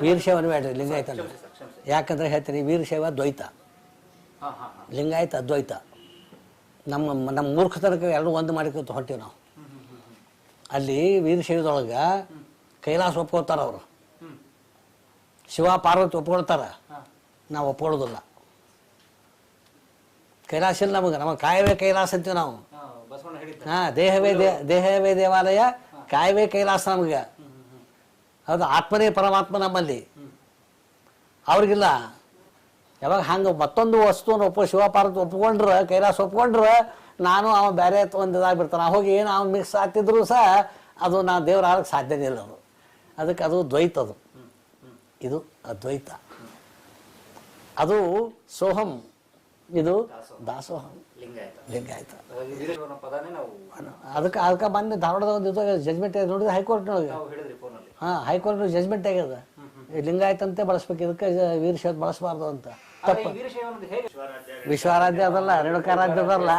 ವೀರಶೈವನ ಬೇಡ್ರಿ ಲಿಂಗಾಯತ ಯಾಕಂದ್ರೆ ಹೇಳ್ತೀನಿ ವೀರಶೈವ ದ್ವೈತ. ಲಿಂಗಾಯತ ಅದ್ವೈತ. ನಮ್ಮ ನಮ್ಮ ಮೂರ್ಖತನಕ್ಕೆ ಎರಡು ಒಂದು ಮಾಡಿಕೊತ ಹೊಂಟೀವಿ ನಾವು. ಅಲ್ಲಿ ವೀರಶೈವದೊಳಗೆ ಕೈಲಾಸ ಒಪ್ಕೋತಾರ ಅವರು. ಶಿವ ಪಾರ್ವತಿ ಒಪ್ಕೊಳ್ತಾರ. ನಾವು ಒಪ್ಕೊಳ್ಳೋದಿಲ್ಲ. ಕೈಲಾಸ ಇಲ್ಲ ನಮಗೆ ನಮಗೆ ಕಾಯವೇ ಕೈಲಾಸ ಅಂತೀವಿ ನಾವು. ಹಾ ದೇಹವೇ ದೇಹವೇ ದೇವಾಲಯ ಕಾಯವೇ ಕೈಲಾಸ ನಮಗೆ. ಹೌದು ಆತ್ಮನೇ ಪರಮಾತ್ಮ ನಮ್ಮಲ್ಲಿ. ಅವ್ರಿಗಿಲ್ಲ. ಯಾವಾಗ ಹಂಗೆ ಮತ್ತೊಂದು ವಸ್ತುವನ್ನು ಒಪ್ಪ ಶಿವಪಾರ್ವತಿ ಒಪ್ಕೊಂಡ್ರೆ ಕೈಲಾಸ ಒಪ್ಕೊಂಡ್ರೆ ನಾನು ಅವ ಬೇರೆ ಒಂದು ಇದಾಗ್ಬಿಡ್ತಾನೆ. ಹೋಗಿ ಏನು ಅವ್ನು ಮಿಕ್ಸ್ ಆಗ್ತಿದ್ರು ಸಹ ಅದು ನಾನು ದೇವ್ರ ಆಗಕ್ಕೆ ಸಾಧ್ಯನೇ ಇಲ್ಲ ಅದು. ಅದಕ್ಕೆ ಅದು ದ್ವೈತ ಅದು. ಇದು ಅದ್ವೈತ. ಅದು ಸೋಹಂ. ಇದು ದಾಸೋಹಂ. ಲಿಂಗಾಯತ ಅದಕ್ಕೆ ಅದಕ್ಕೆ ಬಂದು ಧಾರವಾಡದ ಒಂದು ಜಜ್ಮೆಂಟ್ ನೋಡಿದ್ರೆ ಹೈಕೋರ್ಟ್ನೊಳಗೆ ಹಾಂ ಹೈಕೋರ್ಟ್ ಜಜ್ಮೆಂಟ್ ಆಗ್ಯದ. ಲಿಂಗಾಯತಂತೆ ಬಳಸ್ಬೇಕು ಇದಕ್ಕೆ ವೀರಶೈವ ಬಳಸಬಾರ್ದು ಅಂತ. ಹೇಗೆ? ವಿಶ್ವಾರಾಧ್ಯ ಅದಲ್ಲ ರೇಣುಕಾರಾಧ್ಯ ಅದಲ್ಲ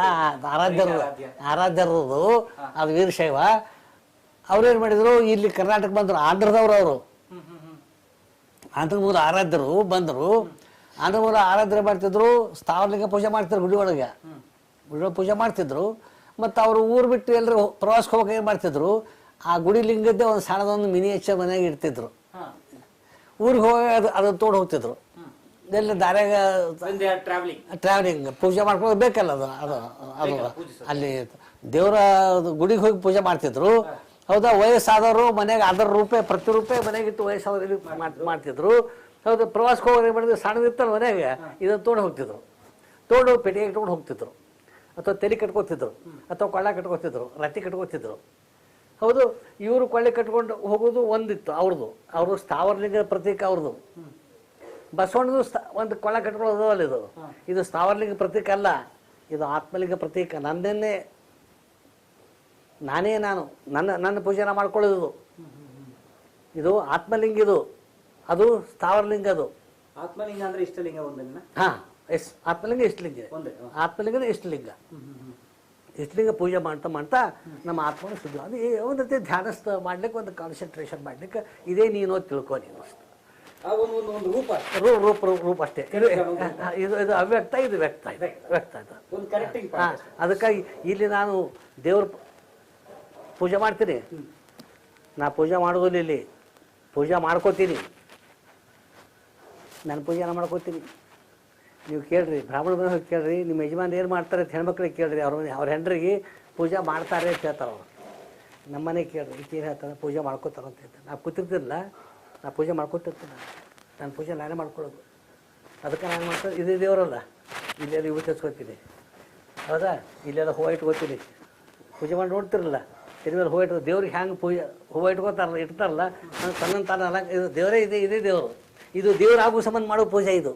ಆರಾಧ್ಯರು ಆರಾಧ್ಯರದು. ಅದು ವೀರಶೈವ. ಅವ್ರೇನು ಮಾಡಿದ್ರು ಇಲ್ಲಿ ಕರ್ನಾಟಕ ಬಂದರು ಆಂಧ್ರದವ್ರು ಅವರು. ಆಂಧ್ರ ಮೂಲ ಆರಾಧ್ಯರು ಬಂದರು. ಆಂಧ್ರ ಮೂಲ ಆರಾಧ್ಯ ಮಾಡ್ತಿದ್ರು ಸ್ಥಾವರಲಿಂಗ ಪೂಜೆ ಮಾಡ್ತಿದ್ರು ಗುಡಿ ಒಳಗೆ. ಗುಡಿ ಒಳಗೆ ಪೂಜೆ ಮಾಡ್ತಿದ್ರು. ಮತ್ತು ಅವರು ಊರು ಬಿಟ್ಟು ಎಲ್ಲರೂ ಪ್ರವಾಸಕ್ಕೆ ಹೋಗಕ್ಕೆ ಏನು ಮಾಡ್ತಿದ್ರು ಆ ಗುಡಿ ಲಿಂಗದ್ದೇ ಒಂದು ಸಣ್ಣದೊಂದು ಮಿನಿಯೇಚರ್ ಮನೆಯಾಗ ಇರ್ತಿದ್ರು. ಊರಿಗೆ ಹೋಗಿ ಅದು ಅದನ್ನು ತೋಡ್ ಹೋಗ್ತಿದ್ರು. ಎಲ್ಲ ದಾರ್ಯಾಗ ಟ್ರಾವೆಲಿಂಗ್ ಟ್ರಾವೆಲಿಂಗ್ ಪೂಜೆ ಮಾಡ್ಕೊಂಡು ಬೇಕಲ್ಲ ಅದು ಅದು ಅದು ಅಲ್ಲಿ ದೇವರ ಗುಡಿಗೆ ಹೋಗಿ ಪೂಜೆ ಮಾಡ್ತಿದ್ರು. ಹೌದಾ ವಯಸ್ಸಾದವರು ಮನೆಗೆ ಅದರ ರೂಪೆ ಪ್ರತಿ ರೂಪಾಯಿ ಮನೆಗೆ ಇಟ್ಟು ವಯಸ್ಸಾದವರು ಮಾಡ್ತಿದ್ರು. ಹೌದು ಪ್ರವಾಸಕ್ಕೆ ಹೋಗೋರು ಏನು ಮಾಡಿದ್ರು ಸಣ್ಣದಿತ್ತಲ್ಲ ಮನೆಗೆ ಇದನ್ನು ತೋಡ್ ಹೋಗ್ತಿದ್ರು. ತೋಡು ಪೆಟ್ಟಿಗೆ ಇಟ್ಕೊಂಡು ಹೋಗ್ತಿದ್ರು. ಅಥವಾ ತಲೆ ಕಟ್ಕೋತಿದ್ರು. ಅಥವಾ ಕೊಳ್ಳ ಕಟ್ಕೋತಿದ್ರು ರತಿ ಕಟ್ಕೋತಿದ್ರು. ಹೌದು ಇವರು ಕೊಳ್ಳೆ ಕಟ್ಕೊಂಡು ಹೋಗೋದು ಒಂದಿತ್ತು ಅವ್ರದ್ದು ಅವರು ಸ್ಥಾವರಲಿಂಗ ಪ್ರತೀಕ ಅವ್ರದ್ದು ಬಸವಣ್ಣದು ಒಂದು ಕೊಳ್ಳೆ ಕಟ್ಕೊಳ್ಳೋದು ಅಲ್ಲ ಇದು. ಇದು ಸ್ಥಾವರಲಿಂಗ ಪ್ರತೀಕ ಅಲ್ಲ ಇದು ಆತ್ಮಲಿಂಗ ಪ್ರತೀಕ. ನನ್ನೇ ನಾನೇ ನಾನು ನನ್ನ ನನ್ನ ಪೂಜೆನ ಮಾಡ್ಕೊಳ್ಳೋದು ಇದು. ಇದು ಆತ್ಮಲಿಂಗ ಇದು. ಅದು ಸ್ಥಾವರಲಿಂಗ ಅದು. ಆತ್ಮಲಿಂಗ ಅಂದ್ರೆ ಇಷ್ಟಲಿಂಗ ಒಂದನ್ನ ಹಾ ಎಸ್ ಆತ್ಮಲಿಂಗ ಇಷ್ಟಲಿಂಗ. ಒಂದೇ ಆತ್ಮಲಿಂಗನ ಇಷ್ಟಲಿಂಗ. ಇಷ್ಟಲಿಂಗ ಪೂಜೆ ಮಾಡ್ತಾ ಮಾಡ್ತಾ ನಮ್ಮ ಆತ್ಮನ ಶುದ್ಧ. ಅದು ಒಂದು ರೀತಿ ಧ್ಯಾನಸ್ಥ ಮಾಡ್ಲಿಕ್ಕೆ ಒಂದು ಕಾನ್ಸಂಟ್ರೇಷನ್ ಮಾಡ್ಲಿಕ್ಕೆ ಇದೇ ನೀನು ತಿಳ್ಕೊ ನೀನು ಅಷ್ಟೇ. ಒಂದು ರೂಪ ರೂಪ ರೂಪ ಅಷ್ಟೇ. ಇದು ಇದು ಅವ್ಯಕ್ತ ಇದು ವ್ಯಕ್ತ ಇದೆ ವ್ಯಕ್ತ. ಇದು. ಹಾಂ ಅದಕ್ಕಾಗಿ ಇಲ್ಲಿ ನಾನು ದೇವ್ರ ಪೂಜೆ ಮಾಡ್ತೀನಿ. ನಾ ಪೂಜೆ ಮಾಡೋದಿಲ್ಲ ಇಲ್ಲಿ. ಪೂಜೆ ಮಾಡ್ಕೋತೀನಿ. ನಾನು ಪೂಜೆ ಮಾಡ್ಕೋತೀನಿ. ನೀವು ಕೇಳ್ರಿ, ಬ್ರಾಹ್ಮಣ ಮನೆ ಕೇಳ್ರಿ, ನಿಮ್ಮ ಯಜಮಾನ್ ಏನು ಮಾಡ್ತಾರೆ ಅಂತ ಹೆಣ್ಮಕ್ಳಿಗೆ ಕೇಳ್ರಿ, ಅವ್ರ ಅವ್ರ ಹೆಂಡ್ರಿಗೆ ಪೂಜೆ ಮಾಡ್ತಾರೆ ಅಂತ ಹೇಳ್ತಾರೆ ಅವರು. ನಮ್ಮ ಮನೆಗೆ ಕೇಳ್ರಿ ಏನು ಹೇಳ್ತಾರೆ, ಪೂಜೆ ಮಾಡ್ಕೋತಾರೆ ಅಂತ ಹೇಳ್ತಾರೆ. ನಾವು ಕೂತಿರ್ತಿರಲ್ಲ ನಾ ಪೂಜೆ ಮಾಡ್ಕೊತಿರ್ತೀನಿ ನಾನು ಪೂಜೆ ನಾನೇ ಮಾಡ್ಕೊಳ್ಳೋದು. ಅದಕ್ಕೆ ನಾನು ಮಾಡ್ತಾರೆ ಇದು ದೇವರಲ್ಲ, ಇಲ್ಲೆಲ್ಲ ಇವು ತೆಚ್ಕೊತೀನಿ ಹೌದಾ? ಇಲ್ಲೆಲ್ಲ ಹೂವು ಇಟ್ಕೋತೀನಿ. ಪೂಜೆ ಮಾಡಿ ನೋಡ್ತಿರಲ್ಲ ಮೇಲೆ ಹೂವು ಇಟ್ಟು ದೇವ್ರಿಗೆ ಹ್ಯಾಂಗೆ ಪೂಜೆ ಹೂವು ಇಟ್ಕೋತಾರಲ್ಲ, ಇಡ್ತಾರಲ್ಲ, ನಾನು ತನ್ನ ತಾನಲ್ಲ ಇದು ದೇವರೇ ಇದೆ, ಇದೇ ದೇವರು. ಇದು ದೇವ್ರು ಆಗೋ ಸಂಬಂಧ ಮಾಡೋ ಪೂಜೆ ಇದು.